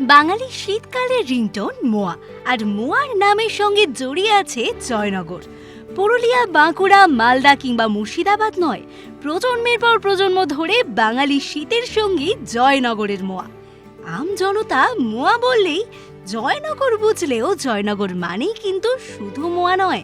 বাঙালি শীতকালের রিংটোন মোয়া, আর মোয়ার নামের সঙ্গে জড়িয়ে আছে জয়নগর। পুরুলিয়া, বাঁকুড়া, মালদা কিংবা মুর্শিদাবাদ নয়, প্রজন্মের পর প্রজন্ম ধরে বাঙালি শীতের সঙ্গী জয়নগরের মোয়া। আম জনতা মোয়া বললেই জয়নগর বুঝলেও জয়নগর মানেই কিন্তু শুধু মোয়া নয়।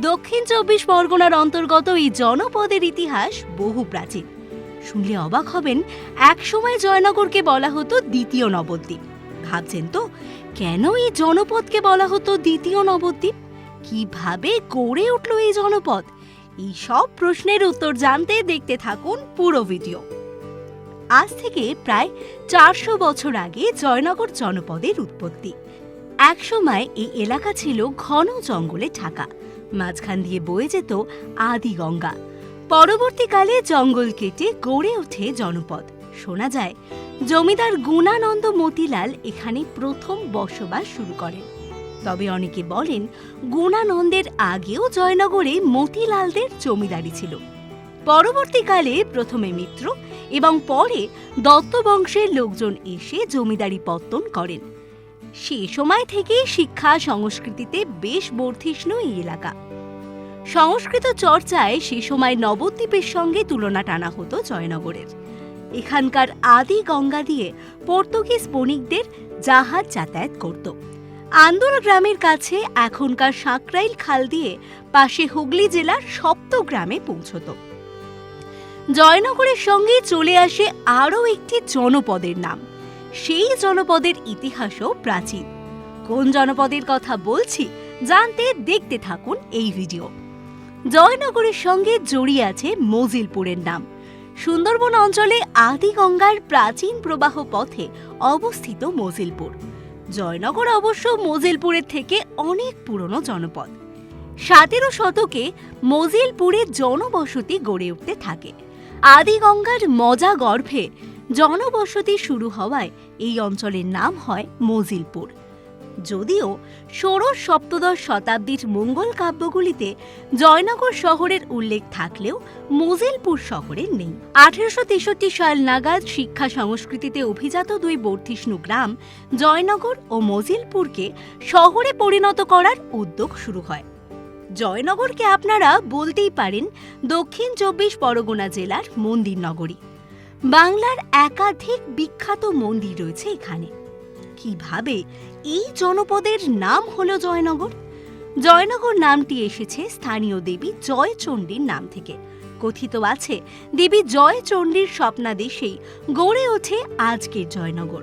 দক্ষিণ চব্বিশ পরগনার অন্তর্গত এই জনপদের ইতিহাস বহু প্রাচীন। শুনলে অবাক হবেন, একসময় জয়নগরকে বলা হতো দ্বিতীয় নবদ্বীপ। ভাবছেন তো? কেন এই জনপদকে বলা হতো দ্বিতীয় নবদ্বীপ? কীভাবে গড়ে উঠল এই জনপদ? এই সব প্রশ্নের উত্তর জানতে দেখতে থাকুন পুরো ভিডিও। আজ থেকে প্রায় চারশো বছর আগে জয়নগর জনপদের উৎপত্তি। একসময় এই এলাকা ছিল ঘন জঙ্গলে ঢাকা। মাঝখান দিয়ে বয়ে যেত আদি গঙ্গা। পরবর্তীকালে জঙ্গল কেটে গড়ে ওঠে জনপদ। শোনা যায়, জমিদার গুণানন্দ মতিলাল এখানে প্রথম বসবাস শুরু করেন। তবে অনেকে বলেন, গুণানন্দের আগেও জয়নগরে মতিলালদের জমিদারি ছিল। পরবর্তীকালে প্রথমে মিত্র এবং পরে দত্ত বংশের লোকজন এসে জমিদারি পত্তন করেন। সে সময় থেকে শিক্ষা সংস্কৃতিতে বেশ বর্ধিষ্ণু এই এলাকা। সংস্কৃত চর্চায় সে সময় নবদ্বীপের সঙ্গে তুলনা টানা হতো জয়নগরের। এখানকার আদি গঙ্গা দিয়ে পর্তুগিজ বণিকদের জাহাজ যাতায়াত করত। আন্দোল গ্রামের কাছে এখনকার সাঁকরাইল খাল দিয়ে পাশে হুগলি জেলার সপ্ত গ্রামে পৌঁছত। জয়নগরের সঙ্গে চলে আসে আরও একটি জনপদের নাম। সেই জনপদের ইতিহাসও প্রাচীন। কোন জনপদের কথা বলছি, জানতে দেখতে থাকুন এই ভিডিও। জয়নগরের সঙ্গে জড়িয়ে আছে মজিলপুরের নাম। সুন্দরবন অঞ্চলে আদি গঙ্গার প্রাচীন প্রবাহ পথে অবস্থিত মজিলপুর। জয়নগর অবশ্য মজিলপুরের থেকে অনেক পুরনো জনপদ। সতেরো শতকে মজিলপুরে জনবসতি গড়ে উঠতে থাকে। আদি গঙ্গার মজা গর্ভে জনবসতি শুরু হওয়ায় এই অঞ্চলের নাম হয় মজিলপুর। যদিও ষোড়শ সপ্তদশ শতাব্দীর মঙ্গল কাব্যগুলিতে জয়নগর শহরের উল্লেখ থাকলেও মজিলপুর শহরের নেই। আঠেরোশো তেষট্টি সাল নাগাদ শিক্ষা সংস্কৃতিতে অভিজাত দুই বর্ধিষ্ণু গ্রাম জয়নগর ও মজিলপুরকে শহরে পরিণত করার উদ্যোগ শুরু হয়। জয়নগরকে আপনারা বলতেই পারেন দক্ষিণ চব্বিশ পরগনা জেলার মন্দির নগরী বাংলার একাধিক বিখ্যাত মন্দির রয়েছে এখানে। কীভাবে এই জনপদের নাম হলো জয়নগর। জয়নগর নামটি এসেছে স্থানীয় দেবী জয়চণ্ডীর নাম থেকে। কথিত আছে, দেবী জয়চণ্ডীর স্বপ্নাদেশেই গড়ে ওঠে আজকের জয়নগর।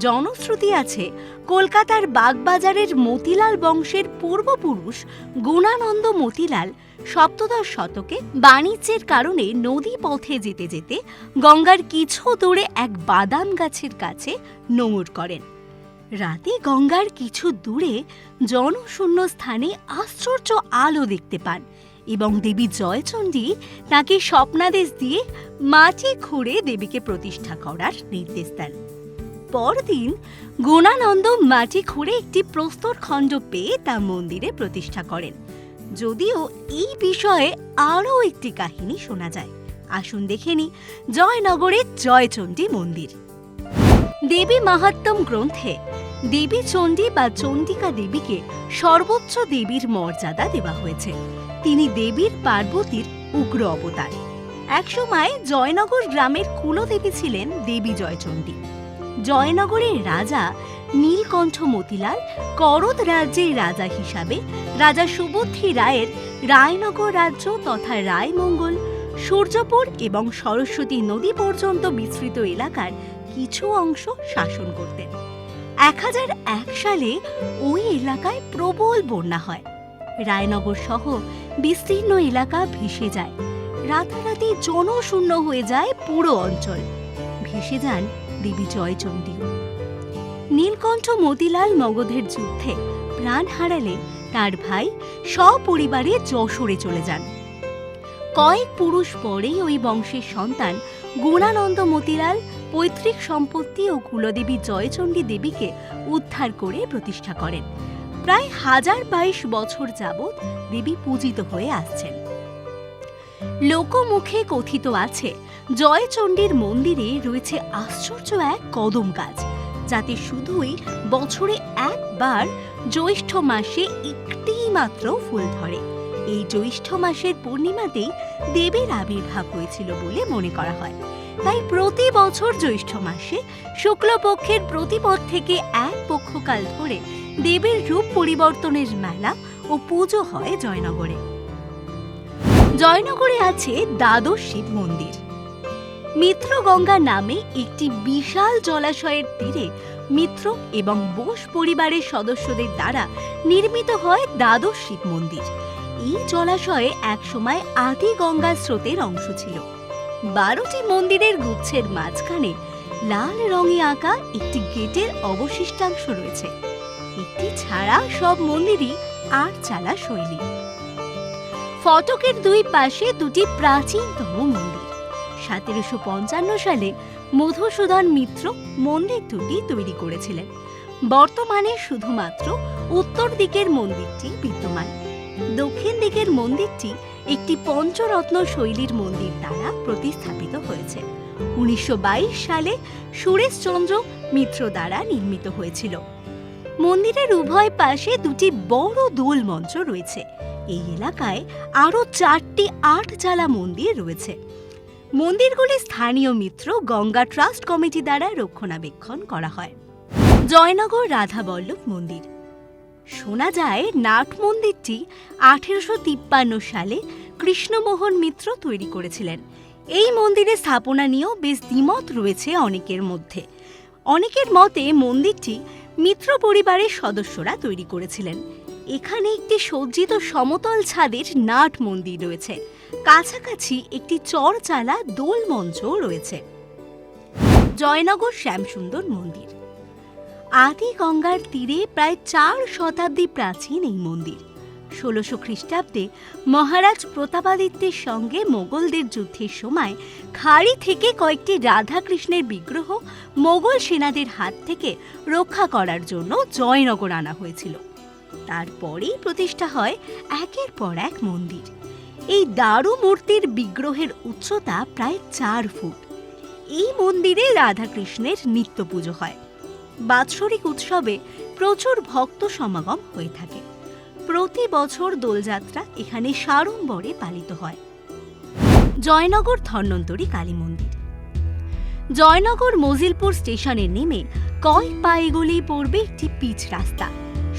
জনশ্রুতি আছে, কলকাতার বাগবাজারের মতিলাল বংশের পূর্বপুরুষ গুণানন্দ মতিলাল সপ্তদশ শতকে বাণিজ্যের কারণে নদী পথে যেতে যেতে গঙ্গার কিছু দূরে এক বাদাম গাছের কাছে নোঙর করেন। রাতে গঙ্গার কিছু দূরে জনশূন্য স্থানে আশ্চর্য আলো দেখতে পান এবং দেবী জয়চণ্ডী তাকে স্বপ্নাদেশ দিয়ে মাটি খুঁড়ে দেবীকে প্রতিষ্ঠা করার নির্দেশ দেন। পরদিন গুণানন্দ মাটি খুঁড়ে একটি প্রস্তর খণ্ড পেয়ে তা মন্দিরে প্রতিষ্ঠা করেন। যদিও এই বিষয়ে আরও একটি কাহিনী শোনা যায়। আসুন দেখে নি জয়নগরের জয়চণ্ডী মন্দির। দেবী মাহাত্ম্যম গ্রন্থে দেবী চণ্ডী বা চণ্ডিকা দেবীকে সর্বোচ্চ দেবীর মর্যাদা দেওয়া হয়েছে। তিনি দেবীর পার্বতীর উগ্র অবতার। একসময় জয়নগর গ্রামের কুলদেবী ছিলেন দেবী জয়চণ্ডী। জয়নগরের রাজা নীলকণ্ঠ মতিলাল করদ রাজ্যের রাজা হিসাবে রাজা সুবুদ্ধি রায়ের রায়নগর রাজ্য তথা রায়মঙ্গল, সূর্যপুর এবং সরস্বতী নদী পর্যন্ত বিস্তৃত এলাকার কিছু অংশ শাসন করতেন। এক হাজার এক সালে ওই এলাকায় প্রবল বন্যা হয়। রায়নগর সহ বিস্তীর্ণ এলাকা ভেসে যায়। রাতারাতি জনশূন্য হয়ে যায় পুরো অঞ্চল। ভেসে যান দেবী জয়চণ্ডীও নীলকণ্ঠ মতিলাল মগধের যুদ্ধে প্রাণ হারালে তার ভাই সপরিবারে যশোরে চলে যান। কয়েক পুরুষ পরেই ওই বংশের সন্তান গুণানন্দ মতিলাল পৈতৃক সম্পত্তি ও কুলদেবী জয়চণ্ডী দেবীকে উদ্ধার করে প্রতিষ্ঠা করেন। প্রায় হাজার বাইশ বছর যাবৎ দেবী পূজিত হয়ে আসছেন। লোকমুখে কথিত আছে, জয়চণ্ডীর মন্দিরে রয়েছে আশ্চর্য এক কদম গাছ, যাতে শুধুই বছরে একবার জ্যৈষ্ঠ মাসে একটি মাত্র ফুল ধরে। এই জ্যৈষ্ঠ মাসের পূর্ণিমাতেই দেবীর আবির্ভাব হয়েছিল বলে মনে করা হয়। তাই প্রতি বছর জ্যৈষ্ঠ মাসে শুক্লপক্ষের প্রতিপদ থেকে এক পক্ষকাল ধরে দেবীর রূপ পরিবর্তনের মেলা ও পুজো হয় জয়নগরে। জয়নগরে আছে দ্বাদশ শিব মন্দির। মিত্রগঙ্গা নামে একটি বিশাল জলাশয়ের তীরে মিত্র এবং বোস পরিবারের সদস্যদের দ্বারা নির্মিত হয় দ্বাদশ শিব মন্দির। এই জলাশয়ে একসময় আদি গঙ্গা স্রোতের অংশ ছিল। বারোটি মন্দিরের গুচ্ছের মাঝখানে লাল রঙে আঁকা একটি গেটের অবশিষ্টাংশ রয়েছে। একটি ছাড়া সব মন্দিরই আট চালা শৈলী। ফটকের দুই পাশে দুটি প্রাচীনতম মন্দির। সতেরোশো পঞ্চান্ন সালে মধুসূদন মিত্র মন্দির দুটি তৈরি করেছিলেন। বর্তমানে শুধুমাত্র উত্তর দিকের মন্দিরটি বিদ্যমান। দক্ষিণ দিকের মন্দিরটি একটি পঞ্চরত্ন শৈলীর মন্দির দ্বারা প্রতিস্থাপিত হয়েছে। উনিশশো সালে সুরেশচন্দ্র মিত্র দ্বারা নির্মিত হয়েছিল। মন্দিরের উভয় পাশে দুটি বড় দোল মঞ্চ রয়েছে। এই এলাকায় আরও চারটি আট চালা মন্দির রয়েছে। মন্দিরগুলি স্থানীয় মিত্র গঙ্গা ট্রাস্ট কমিটি দ্বারা রক্ষণাবেক্ষণ করা হয়। জয়নগর রাধাবল্লভ মন্দির। শোনা যায় নাট মন্দিরটি আঠেরোশো তিপ্পান্ন সালে কৃষ্ণমোহন মিত্র তৈরি করেছিলেন। এই মন্দিরের স্থাপনা নিয়েও বেশ দ্বিমত রয়েছে অনেকের মধ্যে। অনেকের মতে মন্দিরটি মিত্র পরিবারের সদস্যরা তৈরি করেছিলেন। এখানে একটি সজ্জিত সমতল ছাদের নাট মন্দির রয়েছে। কাছাকাছি একটি চরচালা দোল মঞ্চও রয়েছে। জয়নগর শ্যামসুন্দর মন্দির। আদি গঙ্গার তীরে প্রায় চার শতাব্দী প্রাচীন এই মন্দির। ষোলোশো খ্রিস্টাব্দে মহারাজ প্রতাপাদিত্যের সঙ্গে মোগলদের যুদ্ধের সময় খাড়ি থেকে কয়েকটি রাধাকৃষ্ণের বিগ্রহ মোগল সেনাদের হাত থেকে রক্ষা করার জন্য জয়নগর আনা হয়েছিল। তারপরেই প্রতিষ্ঠা হয় একের পর এক মন্দির। এই দারু মূর্তির বিগ্রহের উচ্চতা প্রায় চার ফুট। এই মন্দিরে রাধাকৃষ্ণের নিত্য পুজো হয়। বাৎসরিক উৎসবে প্রচুর ভক্ত সমাগম হয়ে থাকে। প্রতি বছর দোলযাত্রা এখানে সাড়ম্বরে পালিত হয়। জয়নগর ধন্বন্তরী কালী মন্দির। জয়নগর মজিলপুর স্টেশনে নেমে কয়েক পা এগোলেই পড়বে একটি পিচ রাস্তা।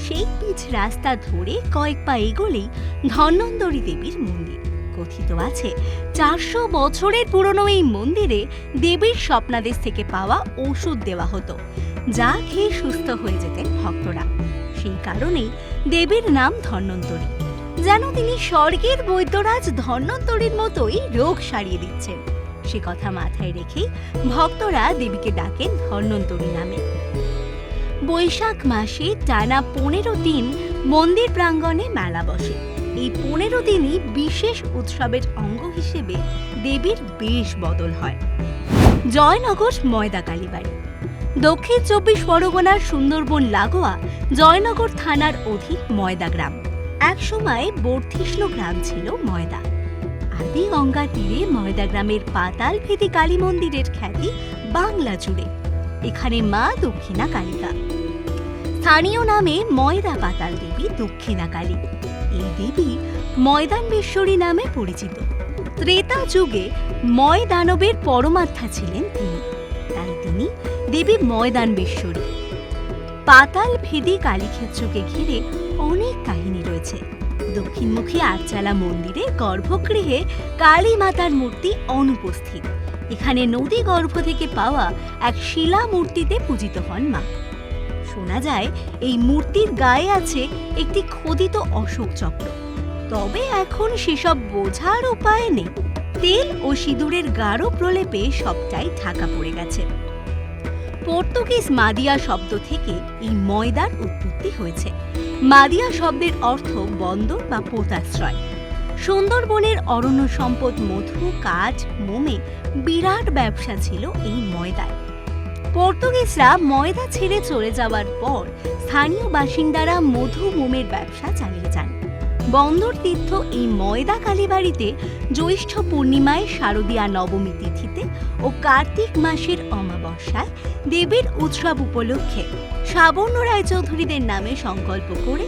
সেই পিচ রাস্তা ধরে কয়েক পা এগোলেই ধন্বন্তরী দেবীর মন্দির। কথিত আছে, চারশো বছরের পুরনো এই মন্দিরে দেবীর স্বপ্নাদেশ থেকে পাওয়া ওষুধ দেওয়া হতো। যা খেয়ে সুস্থ হয়ে যেতেন ভক্তরা। সেই কারণেই দেবীর নাম ধন্বন্তরী। যেন তিনি স্বর্গের বৈদ্যরাজ ধন্বন্তরীর মতোই রোগ সারিয়ে দিচ্ছেন। সে কথা মাথায় রেখেই ভক্তরা দেবীকে ডাকেন ধন্বন্তরী নামে। বৈশাখ মাসে টানা পনেরো দিন মন্দির প্রাঙ্গণে মেলা বসে। এই পনেরো দিনই বিশেষ উৎসবের অঙ্গ হিসেবে দেবীর বেশ বদল হয়। জয়নগর ময়দা কালীবাড়ি দক্ষিণ চব্বিশ পরগনার সুন্দরবন লাগোয়া জয়নগর থানার অধীন ময়দা গ্রাম। একসময় বর্ধিষ্ণু গ্রাম ছিল ময়দা। আদি গঙ্গা তীরে ময়দা গ্রামের পাতাল ভেদি কালী মন্দিরের খ্যাতি বাংলা জুড়ে। এখানে মা দক্ষিণা কালিকা। স্থানীয় নামে ময়দা পাতাল দেবী দক্ষিণা কালী। এই দেবী ময়দানবেশ্বরী নামে পরিচিত। ত্রেতা যুগে ময় দানবের পরমাত্মা ছিলেন তিনি। তাই তিনি দেবী ময়দানবেশ্বরী পাতাল ভেদি কালীক্ষেত্রকে ঘিরে অনেক কাহিনী রয়েছে। দক্ষিণমুখী আটচালা মন্দিরে গর্ভগৃহে কালী মাতার মূর্তি অনুপস্থিত। এখানে নদী গর্ভ থেকে পাওয়া এক শিলা মূর্তিতে পূজিত হন মা। শোনা যায়, এই মূর্তির গায়ে আছে একটি খোদিত অশোক চক্র। তবে এখন সেসব বোঝার উপায় নেই। তেল ও সিঁদুরের গাঢ় প্রলেপে সবটাই ঢাকা পড়ে গেছে। পর্তুগিজ মাদিয়া শব্দ থেকে এই ময়দার উৎপত্তি হয়েছে। মাদিয়া শব্দের অর্থ বন্দর বা পোতাশ্রয় সুন্দরবনের অরণ্য সম্পদ মধু, কাজ, মোমে বিরাট ব্যবসা ছিল এই ময়দায় পর্তুগিজরা ময়দা ছেড়ে চলে যাওয়ার পর স্থানীয় বাসিন্দারা মধু, মোমের ব্যবসা চালিয়ে যান। বন্দর তীর্থ এই ময়দা কালীবাড়িতে জ্যৈষ্ঠ পূর্ণিমায় শারদীয়া নবমী তিথিতে ও কার্তিক মাসের অমাবস্যায় দেবীর উৎসব উপলক্ষে সাবর্ণ রায়চৌধুরীদের নামে সংকল্প করে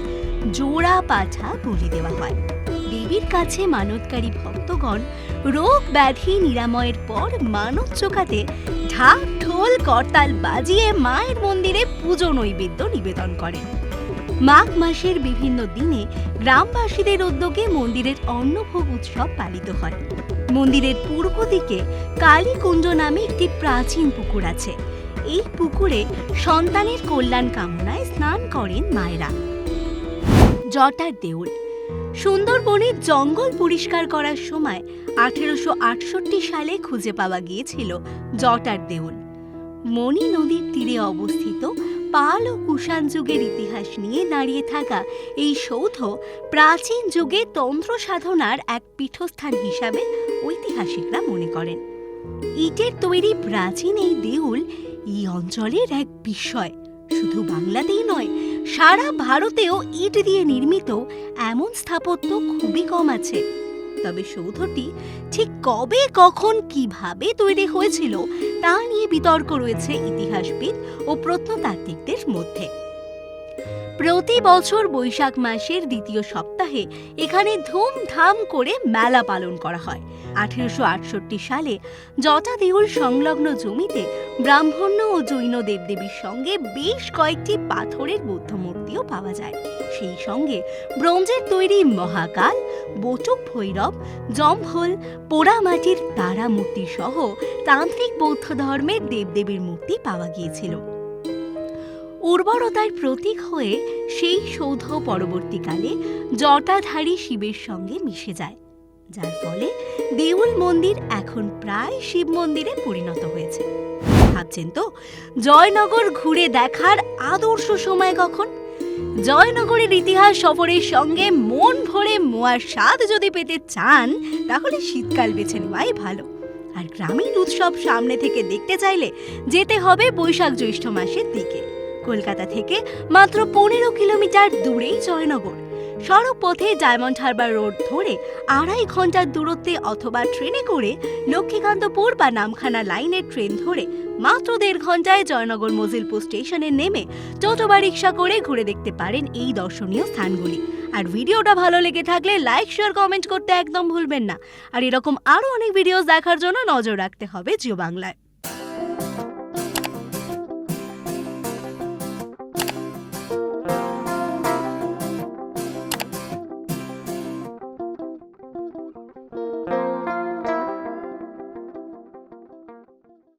জোড়া পাঠা বলি দেওয়া হয়। দেবীর কাছে মানতকারী ভক্তগণ রোগ ব্যাধি নিরাময়ের পর মানত চোকাতে ঢাক, ঢোল, করতাল বাজিয়ে মায়ের মন্দিরে পুজো নৈবেদ্য নিবেদন করেন। মাঘ মাসের বিভিন্ন দিনে গ্রামবাসীদের উদ্যোগে মন্দিরের অন্নভোগ উৎসব পালিত হয়। মন্দিরের পূর্ব দিকে কালীকুঞ্জ নামে একটি প্রাচীন পুকুর আছে। এই পুকুরে সন্তানের কল্যাণ কামনায় স্নান করেন মায়েরা। জটার দেউল। সুন্দরবনের জঙ্গল পরিষ্কার করার সময় আঠেরোশো আটষট্টি সালে খুঁজে পাওয়া গিয়েছিল জটার দেউল। মণি নদীর তীরে অবস্থিত পাল ও কুষাণ যুগের ইতিহাস নিয়ে দাঁড়িয়ে থাকা এই সৌধ প্রাচীন যুগে তন্ত্র সাধনার এক পীঠস্থান হিসাবে ঐতিহাসিকরা মনে করেন। ইটের তৈরি প্রাচীন এই দেউল এই অঞ্চলের এক বিস্ময়। শুধু বাংলাতেই নয়, সারা ভারতেও ইট দিয়ে নির্মিত এমন স্থাপত্য খুবই কম আছে। তবে সৌধটি ঠিক কবে, কখন, কীভাবে তৈরি হয়েছিল তা নিয়ে বিতর্ক রয়েছে ইতিহাসবিদ ও প্রত্নতাত্ত্বিকদের মধ্যে। প্রতি বছর বৈশাখ মাসের দ্বিতীয় সপ্তাহে এখানে ধুমধাম করে মেলা পালন করা হয়। আঠেরোশো আটষট্টি সালে জটা দেউল সংলগ্ন জমিতে ব্রাহ্মণ্য ও জৈন দেবদেবীর সঙ্গে বেশ কয়েকটি পাথরের বৌদ্ধ মূর্তিও পাওয়া যায়। সেই সঙ্গে ব্রোঞ্জের তৈরি মহাকাল, বটুক ভৈরব জম্ভল পোড়ামাটির তারা মূর্তি সহ তান্ত্রিক বৌদ্ধ ধর্মের দেবদেবীর মূর্তি পাওয়া গিয়েছিল। উর্বরতার প্রতীক হয়ে সেই সৌধ পরবর্তীকালে জটাধারী শিবের সঙ্গে মিশে যায়, যার ফলে দেউল মন্দির এখন প্রায় শিব মন্দিরে পরিণত হয়েছে। ভাবছেন তো, জয়নগর ঘুরে দেখার আদর্শ সময় কখন? জয়নগরের ইতিহাস সফরের সঙ্গে মন ভরে মোয়ার স্বাদ যদি পেতে চান, তাহলে শীতকাল বেছে নেওয়াই ভালো। আর গ্রামীণ উৎসব সামনে থেকে দেখতে চাইলে যেতে হবে বৈশাখ জ্যৈষ্ঠ মাসের দিকে। কলকাতা থেকে মাত্র পনেরো কিলোমিটার দূরেই জয়নগর। সড়ক পথে ডায়মন্ড হারবার রোড ধরে আড়াই ঘণ্টার দূরত্বে অথবা ট্রেনে করে লক্ষ্মীকান্তপুর বা নামখানা লাইনের ট্রেন ধরে মাত্র দেড় ঘন্টায় জয়নগর মজিলপুর স্টেশনে নেমে টোটো বা রিক্সা করে ঘুরে দেখতে পারেন এই দর্শনীয় স্থানগুলি। আর ভিডিওটা ভালো লেগে থাকলে লাইক শেয়ার কমেন্ট করতে একদম ভুলবেন না। আর এরকম আরও অনেক ভিডিওস দেখার জন্য নজর রাখতে হবে জিও বাংলায়।